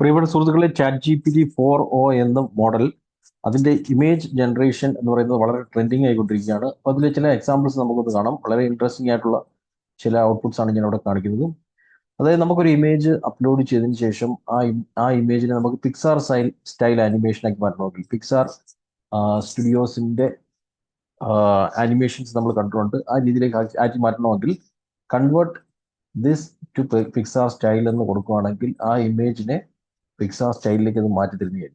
പ്രിയപ്പെട്ട സുഹൃത്തുക്കളെ chat G P T four o എന്ന മോഡൽ അതിന്റെ ഇമേജ് ജനറേഷൻ എന്ന് പറയുന്നത് വളരെ ട്രെൻഡിങ് ആയിക്കൊണ്ടിരിക്കുകയാണ്. അപ്പോൾ അതിൽ ചില എക്സാമ്പിൾസ് നമുക്കൊന്ന് കാണാം. വളരെ ഇൻട്രസ്റ്റിംഗ് ആയിട്ടുള്ള ചില ഔട്ട്പുട്ട്സ് ആണ് ഞാൻ ഇവിടെ കാണിക്കുന്നത്. അതായത് നമുക്കൊരു ഇമേജ് അപ്ലോഡ് ചെയ്തതിന് ശേഷം ആ ആ ഇമേജിനെ നമുക്ക് പിക്സാർ സൈൽ സ്റ്റൈൽ ആനിമേഷൻ ആക്കി മാറ്റണമെങ്കിൽ പിക്സാർ സ്റ്റുഡിയോസിന്റെ ആനിമേഷൻസ് നമ്മൾ കണ്ടിട്ടുണ്ട്. ആ രീതിയിലേക്ക് ആക്കി മാറ്റണമെങ്കിൽ convert this to Pixar style എന്ന് കൊടുക്കുകയാണെങ്കിൽ ആ ഇമേജിനെ പിക്സാർ സ്റ്റൈലിലേക്ക് അത് മാറ്റി തരുന്ന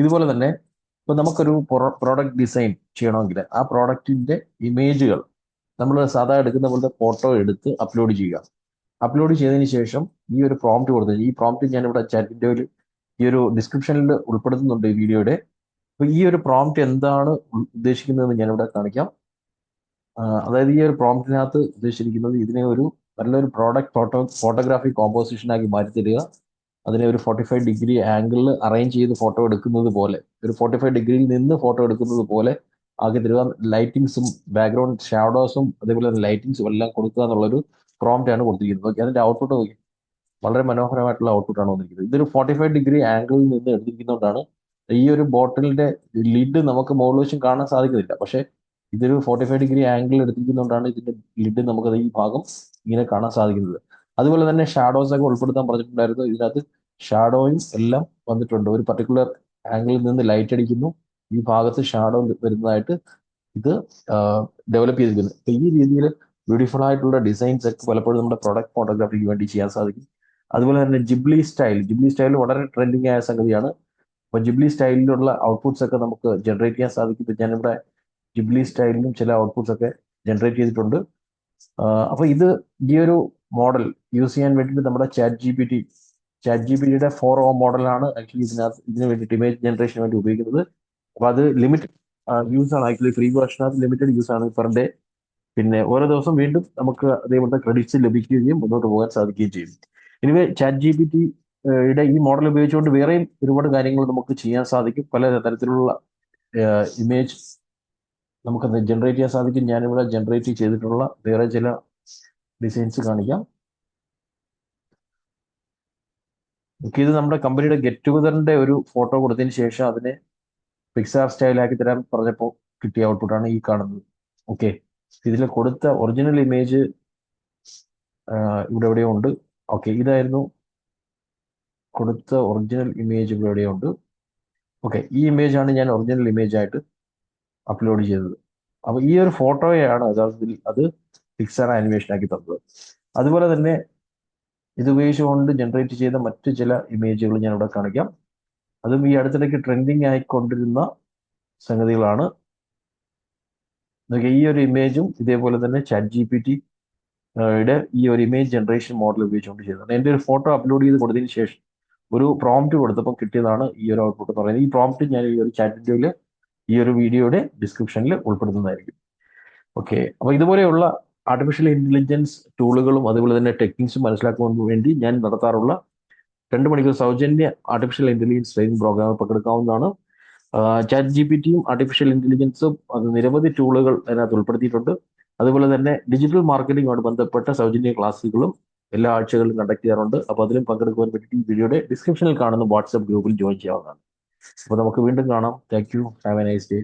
ഇതുപോലെ തന്നെ ഇപ്പൊ നമുക്കൊരു പ്രോഡക്റ്റ് ഡിസൈൻ ചെയ്യണമെങ്കിൽ ആ പ്രോഡക്റ്റിന്റെ ഇമേജുകൾ നമ്മൾ സാധാരണ എടുക്കുന്ന പോലത്തെ ഫോട്ടോ എടുത്ത് അപ്ലോഡ് ചെയ്യുക. അപ്ലോഡ് ചെയ്തതിന് ശേഷം ഈ ഒരു പ്രോംപ്റ്റ് കൊടുത്തു ഈ പ്രോംപ്റ്റ് ഞാൻ ഇവിടെ ചാറ്റിന്റെ ഈ ഒരു ഡിസ്ക്രിപ്ഷനിൽ ഉൾപ്പെടുത്തുന്നുണ്ട് ഈ വീഡിയോയുടെ. അപ്പൊ ഈ ഒരു പ്രോംപ്റ്റ് എന്താണ് ഉദ്ദേശിക്കുന്നതെന്ന് ഞാനിവിടെ കാണിക്കാം. അതായത് ഈ ഒരു പ്രോംപ്റ്റിനകത്ത് ഉദ്ദേശിച്ചിരിക്കുന്നത് ഇതിനെ ഒരു നല്ലൊരു പ്രോഡക്റ്റ് ഫോട്ടോ ഫോട്ടോഗ്രാഫി കോമ്പോസിഷൻ ആക്കി മാറ്റി തരിക അതിനെ ഒരു ഫോർട്ടി ഫൈവ് ഡിഗ്രി ആംഗിളിൽ അറേഞ്ച് ചെയ്ത് ഫോട്ടോ എടുക്കുന്നത് പോലെ. ഒരു ഫോർട്ടി ഫൈവ് ഡിഗ്രിയിൽ നിന്ന് ഫോട്ടോ എടുക്കുന്നത് പോലെ ആക്കി തരിക ലൈറ്റിങ്സും ബാക്ക്ഗ്രൗണ്ട് ഷാഡോസും അതേപോലെ തന്നെ ലൈറ്റിങ്സും എല്ലാം കൊടുക്കുക എന്നുള്ളൊരു പ്രോംപ്റ്റ് ആണ് കൊടുത്തിരിക്കുന്നത്. ഓക്കെ അതിന്റെ ഔട്ട്പുട്ട് നോക്കി. വളരെ മനോഹരമായിട്ടുള്ള ഔട്ട്പുട്ട് ആണ് വന്നിരിക്കുന്നത്. ഇതൊരു ഫോർട്ടി ഫൈവ് ഡിഗ്രി ആംഗിളിൽ നിന്ന് എടുത്തിരിക്കുന്നതുകൊണ്ടാണ് ഈ ഒരു ബോട്ടിലിന്റെ ലിഡ് നമുക്ക് മുകളിൽ കാണാൻ സാധിക്കുന്നില്ല. പക്ഷേ ഇതൊരു ഫോർട്ടി ഫൈവ് ഡിഗ്രി ആംഗിൾ എടുത്തിരിക്കുന്നതുകൊണ്ടാണ് ഇതിന്റെ ലിഡ് നമുക്ക് ഈ ഭാഗം ഇങ്ങനെ കാണാൻ സാധിക്കുന്നത്. അതുപോലെ തന്നെ ഷാഡോസ് ഒക്കെ ഉൾപ്പെടുത്താൻ പറഞ്ഞിട്ടുണ്ടായിരുന്നു. ഇതിനകത്ത് ഷാഡോയും എല്ലാം വന്നിട്ടുണ്ട്. ഒരു പർട്ടിക്കുലർ ആംഗിളിൽ നിന്ന് ലൈറ്റ് അടിക്കുന്നു. ഈ ഭാഗത്ത് ഷാഡോ വരുന്നതായിട്ട് ഇത് ഡെവലപ്പ് ചെയ്തിരിക്കുന്നു. അപ്പൊ ഈ രീതിയിൽ ബ്യൂട്ടിഫുൾ ആയിട്ടുള്ള ഡിസൈൻസ് ഒക്കെ പലപ്പോഴും നമ്മുടെ പ്രൊഡക്റ്റ് ഫോട്ടോഗ്രാഫിക്ക് വേണ്ടി ചെയ്യാൻ സാധിക്കും. അതുപോലെ തന്നെ ജിബ്ലി സ്റ്റൈൽ ജിബ്ലി സ്റ്റൈൽ വളരെ ട്രെൻഡിങ് ആയ സംഗതിയാണ്. അപ്പൊ ജിബ്ലി സ്റ്റൈലിലുള്ള ഔട്ട്പുട്ട്സ് ഒക്കെ നമുക്ക് ജനറേറ്റ് ചെയ്യാൻ സാധിക്കും. ഞാനിവിടെ ജിബ്ലി സ്റ്റൈലിലും ചില ഔട്ട്പുട്ട്സ് ഒക്കെ ജനറേറ്റ് ചെയ്തിട്ടുണ്ട്. അപ്പോൾ അപ്പൊ ഇത് ഈ ഒരു മോഡൽ യൂസ് ചെയ്യാൻ വേണ്ടിയിട്ട് നമ്മുടെ chat G P T chat G P ടിയുടെ ഫോർ ഓ മോഡലാണ് ആക്ച്വലി ഇതിനകത്ത് ഇതിന് വേണ്ടിയിട്ട് ഇമേജ് ജനറേഷന് വേണ്ടി ഉപയോഗിക്കുന്നത്. അപ്പൊ അത് ലിമിറ്റഡ് യൂസ് ആണ്. ആക്ച്വലി ഫ്രീ വേർഷനകത്ത് ലിമിറ്റഡ് യൂസ് ആണ് പെർ ഡേ പിന്നെ ഓരോ ദിവസം വീണ്ടും നമുക്ക് അതേപോലത്തെ ക്രെഡിറ്റ്സ് ലഭിക്കുകയും മുന്നോട്ട് പോകാൻ സാധിക്കുകയും ചെയ്യും. ഇനിവേ ചാറ്റ് ജി പി ടിയുടെ ഈ മോഡൽ ഉപയോഗിച്ചുകൊണ്ട് വേറെയും ഒരുപാട് കാര്യങ്ങൾ നമുക്ക് ചെയ്യാൻ സാധിക്കും. പല തരത്തിലുള്ള ഇമേജ് നമുക്ക് ജനറേറ്റ് ചെയ്യാൻ സാധിക്കും. ഞാനിവിടെ ജനറേറ്റ് ചെയ്തിട്ടുള്ള വേറെ ചില ഡിസൈൻസ് കാണിക്കാം. ഓക്കെ ഇത് നമ്മുടെ കമ്പനിയുടെ ഗെറ്റ് ടുഗദറിന്റെ ഒരു ഫോട്ടോ കൊടുത്തതിന് ശേഷം അതിനെ പിക്സാർ സ്റ്റൈലാക്കി തരാൻ പറഞ്ഞപ്പോൾ കിട്ടിയ ഔട്ട്പുട്ടാണ് ഈ കാണുന്നത്. ഓക്കെ ഇതിൽ കൊടുത്ത ഒറിജിനൽ ഇമേജ് ഇവിടെ എവിടെയോ ഉണ്ട്. ഓക്കെ ഇതായിരുന്നു കൊടുത്ത ഒറിജിനൽ ഇമേജ് ഇവിടെ എവിടെയോ ഉണ്ട്. ഓക്കെ ഈ ഇമേജ് ആണ് ഞാൻ ഒറിജിനൽ ഇമേജ് ആയിട്ട് അപ്ലോഡ് ചെയ്തത്. അപ്പൊ ഈ ഒരു ഫോട്ടോയാണ് യഥാർത്ഥത്തിൽ അത് പിക്സാർ ആനിമേഷൻ ആക്കി തന്നത്. അതുപോലെ തന്നെ ഇത് ഉപയോഗിച്ചുകൊണ്ട് ജനറേറ്റ് ചെയ്ത മറ്റ് ചില ഇമേജുകൾ ഞാൻ ഇവിടെ കാണിക്കാം. അതും ഈ അടുത്തിടയ്ക്ക് ട്രെൻഡിങ് ആയിക്കൊണ്ടിരുന്ന സംഗതികളാണ്. ഈ ഒരു ഇമേജും ഇതേപോലെ തന്നെ ചാറ്റ് ജി പി ടി യുടെ ഈ ഒരു ഇമേജ് ജനറേഷൻ മോഡൽ ഉപയോഗിച്ചുകൊണ്ട് ചെയ്തതാണ്. എന്റെ ഒരു ഫോട്ടോ അപ്ലോഡ് ചെയ്ത് കൊടുത്തതിന് ശേഷം ഒരു പ്രോംപ്റ്റ് കൊടുത്തപ്പോൾ കിട്ടിയതാണ് ഈ ഒരു ഔട്ട്പുട്ട് എന്ന് പറയുന്നത്. ഈ പ്രോംപ്റ്റ് ഞാൻ ഈ ഒരു ചാറ്റിന്റെ ഈ ഒരു വീഡിയോയുടെ ഡിസ്ക്രിപ്ഷനിൽ ഉൾപ്പെടുത്തുന്നതായിരിക്കും. ഓക്കെ അപ്പോൾ ഇതുപോലെയുള്ള ആർട്ടിഫിഷ്യൽ ഇന്റലിജൻസ് ടൂളുകളും അതുപോലെ തന്നെ ടെക്നിക്സും മനസ്സിലാക്കുവാൻ വേണ്ടി ഞാൻ നടത്താറുള്ള രണ്ട് മണിക്കൂർ സൗജന്യ ആർട്ടിഫിഷ്യൽ ഇന്റലിജൻസ് ട്രെയിനിങ് പ്രോഗ്രാമിൽ പങ്കെടുക്കാവുന്നതാണ്. ചാറ്റ് ജി പി ടിയും ആർട്ടിഫിഷ്യൽ ഇന്റലിജൻസും അത് നിരവധി ടൂളുകൾ അതിനകത്ത് ഉൾപ്പെടുത്തിയിട്ടുണ്ട്. അതുപോലെ തന്നെ ഡിജിറ്റൽ മാർക്കറ്റിംഗുമായി ബന്ധപ്പെട്ട സൗജന്യ ക്ലാസ്സുകളും എല്ലാ ആഴ്ചകളിലും കണ്ടക്ട് ചെയ്യാറുണ്ട്. അപ്പോൾ അതിലും പങ്കെടുക്കുവാൻ വേണ്ടി ഈ വീഡിയോയുടെ ഡിസ്ക്രിപ്ഷനിൽ കാണുന്ന വാട്സ്ആപ്പ് ഗ്രൂപ്പിൽ ജോയിൻ ചെയ്യാവുന്നതാണ്. അപ്പോൾ നമുക്ക് വീണ്ടും കാണാം. Thank you have a nice day